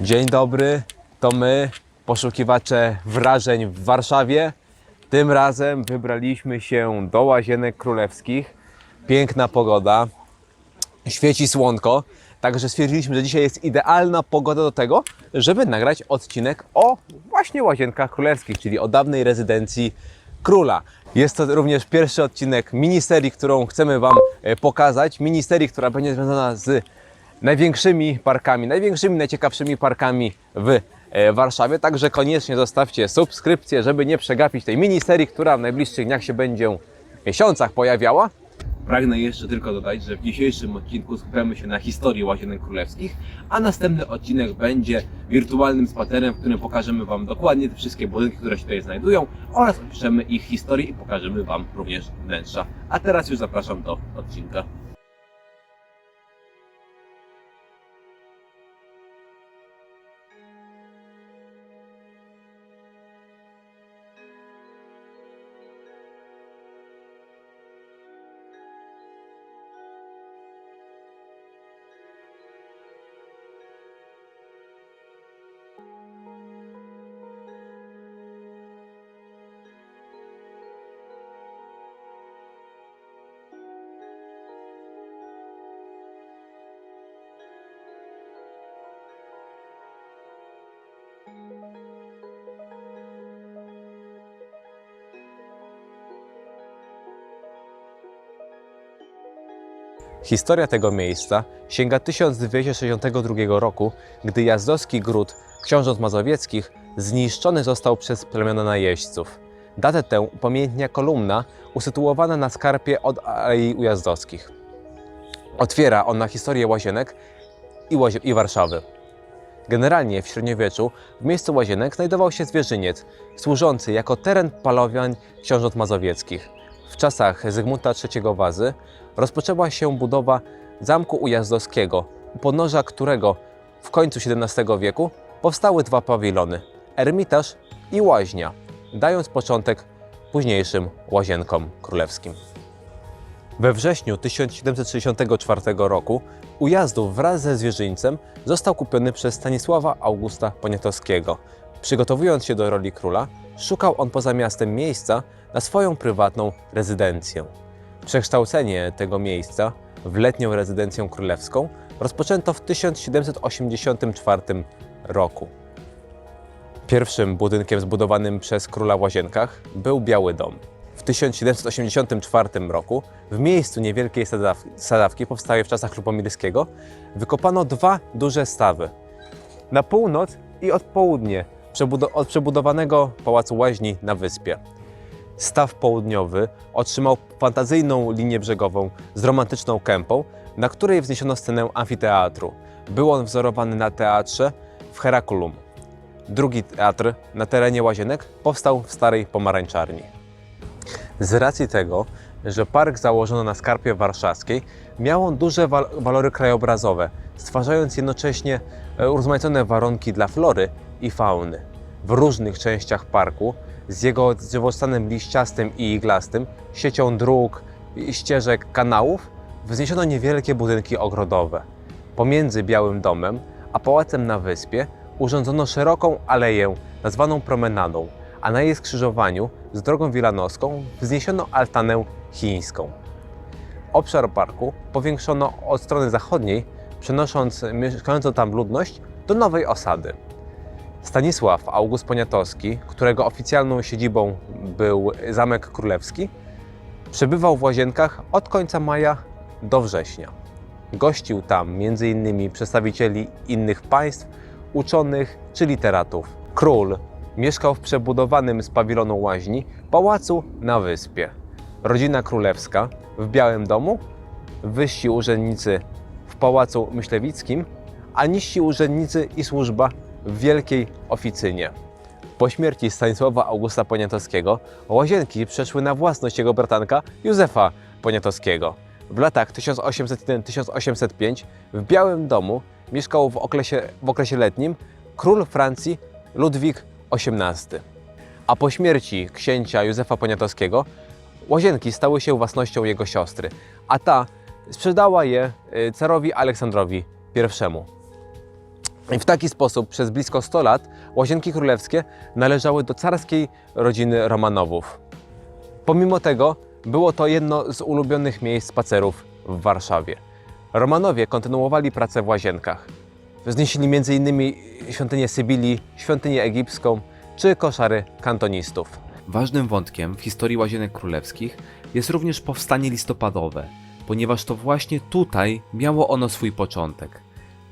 Dzień dobry, to my, poszukiwacze wrażeń w Warszawie. Tym razem wybraliśmy się do Łazienek Królewskich. Piękna pogoda, świeci słonko, także stwierdziliśmy, że dzisiaj jest idealna pogoda do tego, żeby nagrać odcinek o właśnie Łazienkach Królewskich, czyli o dawnej rezydencji króla. Jest to również pierwszy odcinek miniserii, którą chcemy Wam e, pokazać. Miniserii, która będzie związana z największymi parkami, największymi, najciekawszymi parkami w e, Warszawie. Także koniecznie zostawcie subskrypcję, żeby nie przegapić tej miniserii, która w najbliższych dniach się będzie miesiącach pojawiała. Pragnę jeszcze tylko dodać, że w dzisiejszym odcinku skupiamy się na historii Łazienek Królewskich, a następny odcinek będzie wirtualnym spacerem, w którym pokażemy Wam dokładnie te wszystkie budynki, które się tutaj znajdują oraz opiszemy ich historię i pokażemy Wam również wnętrza. A teraz już zapraszam do odcinka. Historia tego miejsca sięga 1262 roku, gdy Jazdowski Gród książąt mazowieckich zniszczony został przez plemiona najeźdźców. Datę tę upamiętnia kolumna usytuowana na skarpie od Alei Ujazdowskich. Otwiera ona historię Łazienek i, Łazie- i Warszawy. Generalnie w średniowieczu w miejscu Łazienek znajdował się zwierzyniec służący jako teren palowań książąt mazowieckich. W czasach Zygmunta III Wazy rozpoczęła się budowa Zamku Ujazdowskiego, u podnóża którego w końcu XVII wieku powstały dwa pawilony Ermitaż i Łaźnia, dając początek późniejszym Łazienkom Królewskim. We wrześniu 1764 roku Ujazdów wraz ze zwierzyńcem został kupiony przez Stanisława Augusta Poniatowskiego. Przygotowując się do roli króla, szukał on poza miastem miejsca na swoją prywatną rezydencję. Przekształcenie tego miejsca w letnią rezydencję królewską rozpoczęto w 1784 roku. Pierwszym budynkiem zbudowanym przez króla w Łazienkach był Biały Dom. W 1784 roku w miejscu niewielkiej sadaw- sadawki powstałej w czasach Lubomirskiego wykopano dwa duże stawy. Na północ i od południe od przebudowanego Pałacu Łaźni na wyspie. Staw południowy otrzymał fantazyjną linię brzegową z romantyczną kępą, na której wzniesiono scenę amfiteatru. Był on wzorowany na teatrze w Herakulum. Drugi teatr na terenie Łazienek powstał w Starej Pomarańczarni. Z racji tego, że park założono na skarpie warszawskiej, miał on duże wal- walory krajobrazowe, stwarzając jednocześnie e, urozmaicone warunki dla flory i fauny. W różnych częściach parku, z jego drzewostanem liściastym i iglastym, siecią dróg, ścieżek, kanałów, wzniesiono niewielkie budynki ogrodowe. Pomiędzy Białym Domem a Pałacem na Wyspie urządzono szeroką aleję nazwaną promenadą, a na jej skrzyżowaniu z drogą wilanowską wzniesiono altanę chińską. Obszar parku powiększono od strony zachodniej, przenosząc mieszkającą tam ludność do nowej osady. Stanisław August Poniatowski, którego oficjalną siedzibą był Zamek Królewski, przebywał w Łazienkach od końca maja do września. Gościł tam m.in. przedstawicieli innych państw, uczonych czy literatów. Król mieszkał w przebudowanym z pawilonu łaźni pałacu na wyspie. Rodzina królewska w Białym Domu, wyżsi urzędnicy w Pałacu Myślewickim, a niżsi urzędnicy i służba w Wielkiej Oficynie. Po śmierci Stanisława Augusta Poniatowskiego łazienki przeszły na własność jego bratanka Józefa Poniatowskiego. W latach 1801-1805 w Białym Domu mieszkał w okresie, w okresie letnim król Francji Ludwik XVIII. A po śmierci księcia Józefa Poniatowskiego łazienki stały się własnością jego siostry, a ta sprzedała je y, carowi Aleksandrowi I. I w taki sposób przez blisko 100 lat Łazienki Królewskie należały do carskiej rodziny Romanowów. Pomimo tego było to jedno z ulubionych miejsc spacerów w Warszawie. Romanowie kontynuowali pracę w Łazienkach. Wznieśli m.in. świątynię Sybilii, świątynię egipską czy koszary kantonistów. Ważnym wątkiem w historii Łazienek Królewskich jest również powstanie listopadowe, ponieważ to właśnie tutaj miało ono swój początek.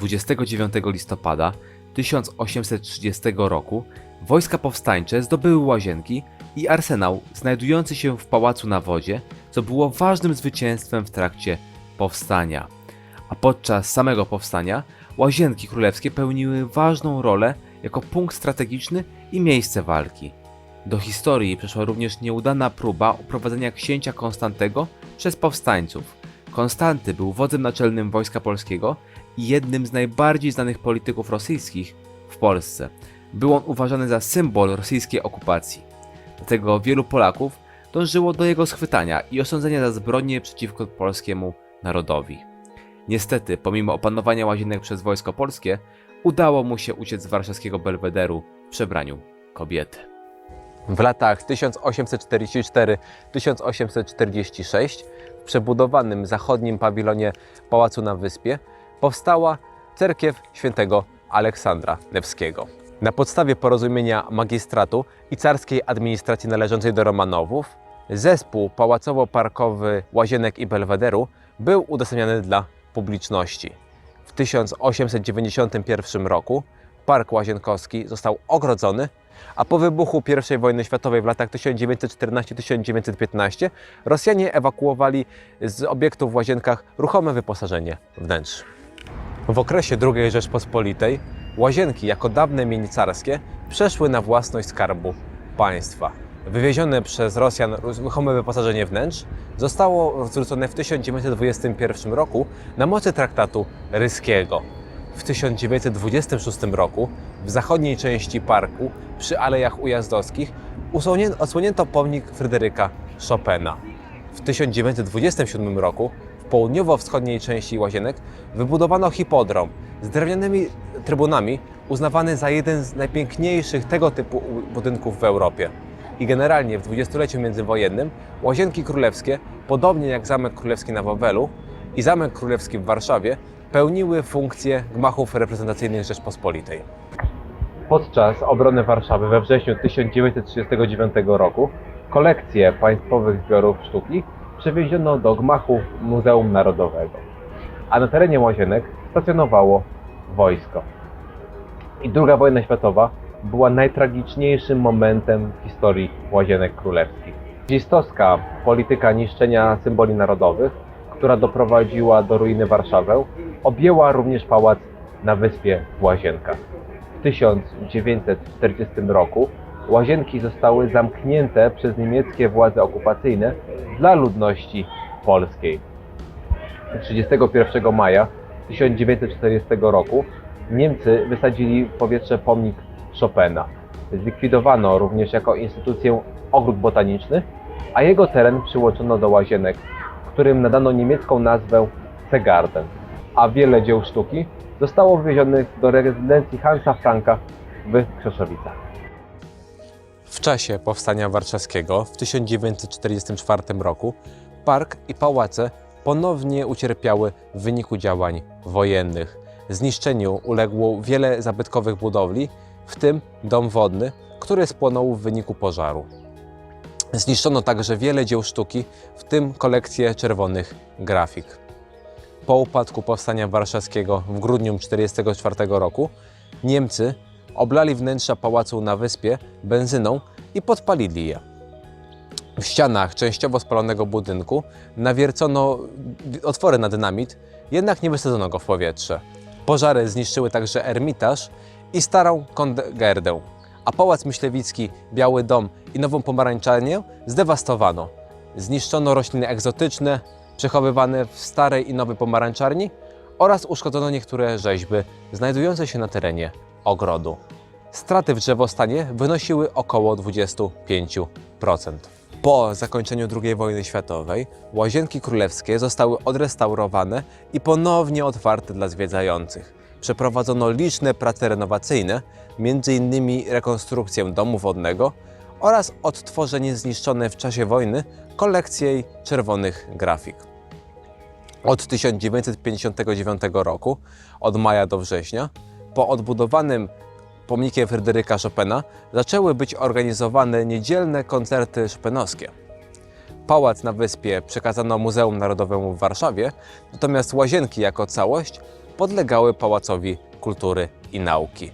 29 listopada 1830 roku wojska powstańcze zdobyły Łazienki i arsenał znajdujący się w Pałacu na Wodzie, co było ważnym zwycięstwem w trakcie powstania. A podczas samego powstania Łazienki Królewskie pełniły ważną rolę jako punkt strategiczny i miejsce walki. Do historii przeszła również nieudana próba uprowadzenia księcia Konstantego przez powstańców. Konstanty był wodzem naczelnym Wojska Polskiego jednym z najbardziej znanych polityków rosyjskich w Polsce. Był on uważany za symbol rosyjskiej okupacji. Dlatego wielu Polaków dążyło do jego schwytania i osądzenia za zbrodnie przeciwko polskiemu narodowi. Niestety, pomimo opanowania łazienek przez wojsko polskie, udało mu się uciec z warszawskiego belwederu w przebraniu kobiety. W latach 1844-1846 w przebudowanym zachodnim pawilonie Pałacu na Wyspie powstała cerkiew świętego Aleksandra Nevskiego. Na podstawie porozumienia magistratu i carskiej administracji należącej do Romanowów, zespół pałacowo-parkowy Łazienek i Belwederu był udostępniany dla publiczności. W 1891 roku Park Łazienkowski został ogrodzony, a po wybuchu I wojny światowej w latach 1914-1915 Rosjanie ewakuowali z obiektów w Łazienkach ruchome wyposażenie wnętrz. W okresie II Rzeczpospolitej Łazienki jako dawne mienie carskie przeszły na własność Skarbu Państwa. Wywiezione przez Rosjan ruchome wyposażenie wnętrz zostało zwrócone w 1921 roku na mocy traktatu ryskiego. W 1926 roku w zachodniej części parku przy Alejach Ujazdowskich odsłonięto pomnik Fryderyka Chopina. W 1927 roku południowo-wschodniej części Łazienek wybudowano hipodrom z drewnianymi trybunami uznawany za jeden z najpiękniejszych tego typu budynków w Europie. I generalnie w dwudziestoleciu międzywojennym Łazienki Królewskie, podobnie jak Zamek Królewski na Wawelu i Zamek Królewski w Warszawie, pełniły funkcję gmachów reprezentacyjnych Rzeczpospolitej. Podczas obrony Warszawy we wrześniu 1939 roku kolekcję państwowych zbiorów sztuki przewieziono do gmachu Muzeum Narodowego, a na terenie Łazienek stacjonowało wojsko. I II wojna światowa była najtragiczniejszym momentem w historii Łazienek Królewskich. Nazistowska polityka niszczenia symboli narodowych, która doprowadziła do ruiny Warszawę, objęła również pałac na wyspie Łazienkach. W 1940 roku łazienki zostały zamknięte przez niemieckie władze okupacyjne dla ludności polskiej. 31 maja 1940 roku Niemcy wysadzili w powietrze pomnik Chopina. Zlikwidowano również jako instytucję ogród botaniczny, a jego teren przyłączono do łazienek, którym nadano niemiecką nazwę Segarden, a wiele dzieł sztuki zostało wywiezionych do rezydencji Hansa Franka w Krzeszowicach. W czasie powstania warszawskiego w 1944 roku park i pałace ponownie ucierpiały w wyniku działań wojennych. Zniszczeniu uległo wiele zabytkowych budowli, w tym dom wodny, który spłonął w wyniku pożaru. Zniszczono także wiele dzieł sztuki, w tym kolekcję czerwonych grafik. Po upadku powstania warszawskiego w grudniu 1944 roku Niemcy oblali wnętrza pałacu na wyspie benzyną i podpalili je. W ścianach częściowo spalonego budynku nawiercono otwory na dynamit, jednak nie wysadzono go w powietrze. Pożary zniszczyły także Ermitaż i Starą Kongerdę, a Pałac Myślewicki, Biały Dom i Nową Pomarańczarnię zdewastowano. Zniszczono rośliny egzotyczne przechowywane w Starej i Nowej Pomarańczarni oraz uszkodzono niektóre rzeźby znajdujące się na terenie ogrodu. Straty w drzewostanie wynosiły około 25%. Po zakończeniu II wojny światowej łazienki królewskie zostały odrestaurowane i ponownie otwarte dla zwiedzających. przeprowadzono liczne prace renowacyjne, m.in. rekonstrukcję domu wodnego oraz odtworzenie zniszczone w czasie wojny kolekcji czerwonych grafik. Od 1959 roku, od maja do września, po odbudowanym pomnikiem Fryderyka Chopina zaczęły być organizowane niedzielne koncerty chopinowskie. Pałac na wyspie przekazano Muzeum Narodowemu w Warszawie, natomiast łazienki jako całość podlegały Pałacowi Kultury i Nauki.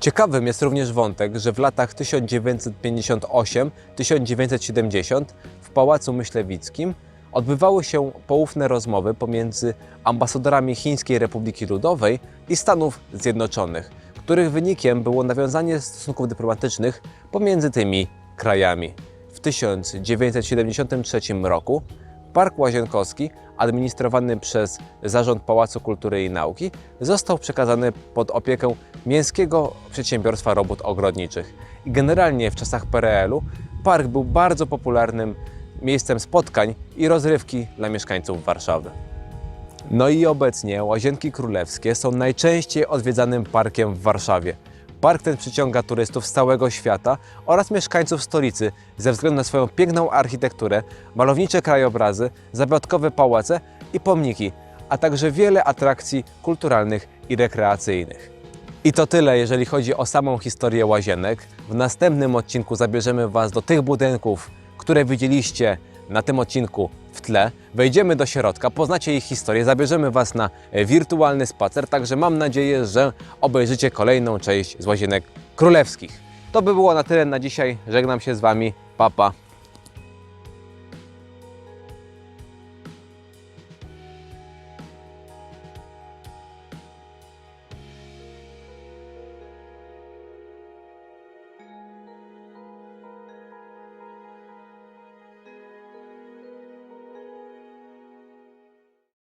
Ciekawym jest również wątek, że w latach 1958-1970 w Pałacu Myślewickim odbywały się poufne rozmowy pomiędzy ambasadorami Chińskiej Republiki Ludowej i Stanów Zjednoczonych, których wynikiem było nawiązanie stosunków dyplomatycznych pomiędzy tymi krajami. W 1973 roku Park Łazienkowski, administrowany przez Zarząd Pałacu Kultury i Nauki, został przekazany pod opiekę Mięskiego Przedsiębiorstwa Robót Ogrodniczych. I generalnie w czasach PRL-u park był bardzo popularnym miejscem spotkań i rozrywki dla mieszkańców Warszawy. No i obecnie Łazienki Królewskie są najczęściej odwiedzanym parkiem w Warszawie. Park ten przyciąga turystów z całego świata oraz mieszkańców stolicy ze względu na swoją piękną architekturę, malownicze krajobrazy, zabytkowe pałace i pomniki, a także wiele atrakcji kulturalnych i rekreacyjnych. I to tyle, jeżeli chodzi o samą historię łazienek. W następnym odcinku zabierzemy Was do tych budynków, które widzieliście na tym odcinku w tle. Wejdziemy do środka, poznacie ich historię, zabierzemy Was na e, wirtualny spacer, także mam nadzieję, że obejrzycie kolejną część z Łazienek Królewskich. To by było na tyle na dzisiaj. Żegnam się z Wami. Papa. Pa.